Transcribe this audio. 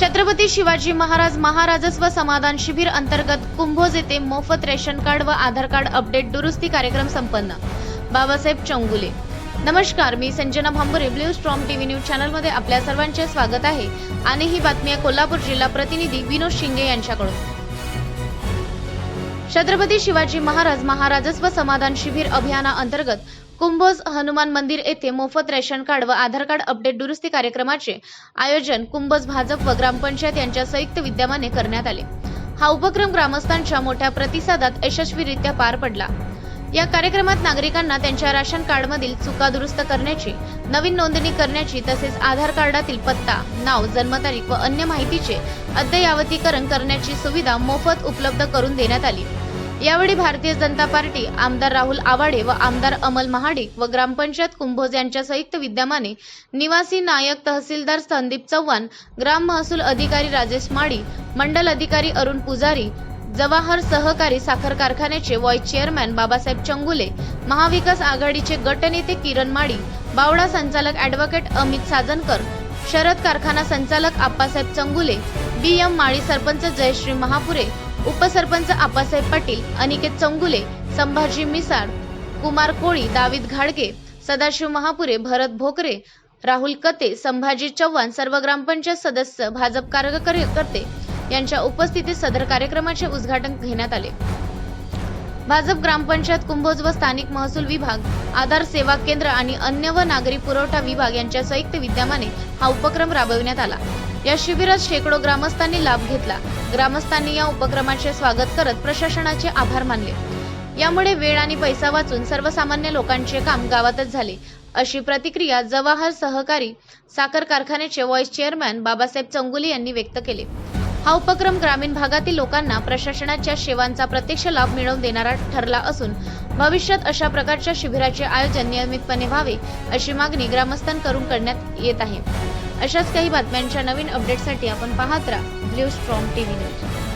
छत्रपती शिवाजी महाराज महाराजस्व समाधान शिबिर अंतर्गत कुंभोज येथे मोफत रेशन कार्ड व आधार कार्ड अपडेट दुरुस्ती कार्यक्रम संपन्न. बाबासाहेब चौंगुले. नमस्कार मी Sanjana Bhambare blue storm TV news चॅनलमध्ये आपल्या सर्वांचे स्वागत आहे. आणि ही बातमी आहे कोल्हापूर जिल्हा प्रतिनिधी विनोद शिंगे यांच्याकडून. छत्रपती शिवाजी महाराज महाराजस्व समाधान शिबिर अभियाना अंतर्गत कुंभोज हनुमान मंदिर येथे मोफत रेशन कार्ड व आधार कार्ड अपडेट दुरुस्ती कार्यक्रमाचे आयोजन कुंभोज भाजप व ग्रामपंचायत यांच्या संयुक्त विद्यमाने करण्यात आले. हा उपक्रम ग्रामस्थांच्या मोठ्या प्रतिसादात यशस्वीरित्या पार पडला. या कार्यक्रमात नागरिकांना त्यांच्या राशन कार्डमधील चुका दुरुस्त करण्याची नवीन नोंदणी करण्याची तसेच आधार कार्डातील पत्ता नाव जन्मतारीख व अन्य माहितीचे अद्ययावतीकरण करण्याची सुविधा मोफत उपलब्ध करून देण्यात आली. यावेळी भारतीय जनता पार्टी आमदार राहुल आवाडे व आमदार अमल महाडिक व ग्रामपंचायत कुंभोज यांच्या संयुक्त विद्यमाने निवासी नायक तहसीलदार संदीप चव्हाण ग्राम महसूल अधिकारी राजेश माडी मंडल अधिकारी अरुण पुजारी जवाहर सहकारी साखर कारखान्याचे व्हाईस चेअरमॅन बाबासाहेब चंगुले महाविकास आघाडीचे गटनेते किरण माडी बावडा संचालक ॲडव्होकेट अमित साजनकर शरद कारखाना संचालक आप्पासाहेब चंगुले बी एम माळी सरपंच जयश्री महापुरे उपसरपंच आप्पासाहेब पाटील अनिकेत चंगुले संभाजी मिसाळ कुमार कोळी दावीद घाडगे सदाशिव महापुरे भरत भोकरे राहुल कते संभाजी चव्हाण सर्व ग्रामपंचायत सदस्य भाजप कार्यकर्ते यांच्या उपस्थितीत सदर कार्यक्रमाचे उद्घाटन घेण्यात आले. भाजप ग्रामपंचायत कुंभोज व स्थानिक महसूल विभाग आधार सेवा केंद्र आणि अन्य व नागरी पुरवठा विभाग यांच्या संयुक्त विद्यमाने हा उपक्रम राबविण्यात आला. या शिबिरात शेकडो ग्रामस्थांनी लाभ घेतला. ग्रामस्थांनी या उपक्रमाचे स्वागत करत प्रशासनाचे आभार मानले. यामुळे वेळ आणि पैसा वाचून सर्वसामान्य लोकांचे काम गावातच झाले. अशी प्रतिक्रिया जवाहर सहकारी साखर कारखान्याचे व्हाईस चेअरमॅन बाबासाहेब चंगुली यांनी व्यक्त केले. हा उपक्रम ग्रामीण भागातील लोकांना प्रशासनाच्या सेवांचा प्रत्यक्ष लाभ मिळवून देणारा ठरला असून भविष्यात अशा प्रकारच्या शिबिराचे आयोजन नियमितपणे व्हावे अशी मागणी ग्रामस्थांकडून करण्यात येत आहे. अशाच काही बातम्यांच्या नवीन अपडेटसाठी आपण पाहत राहा. Blue strong TV news.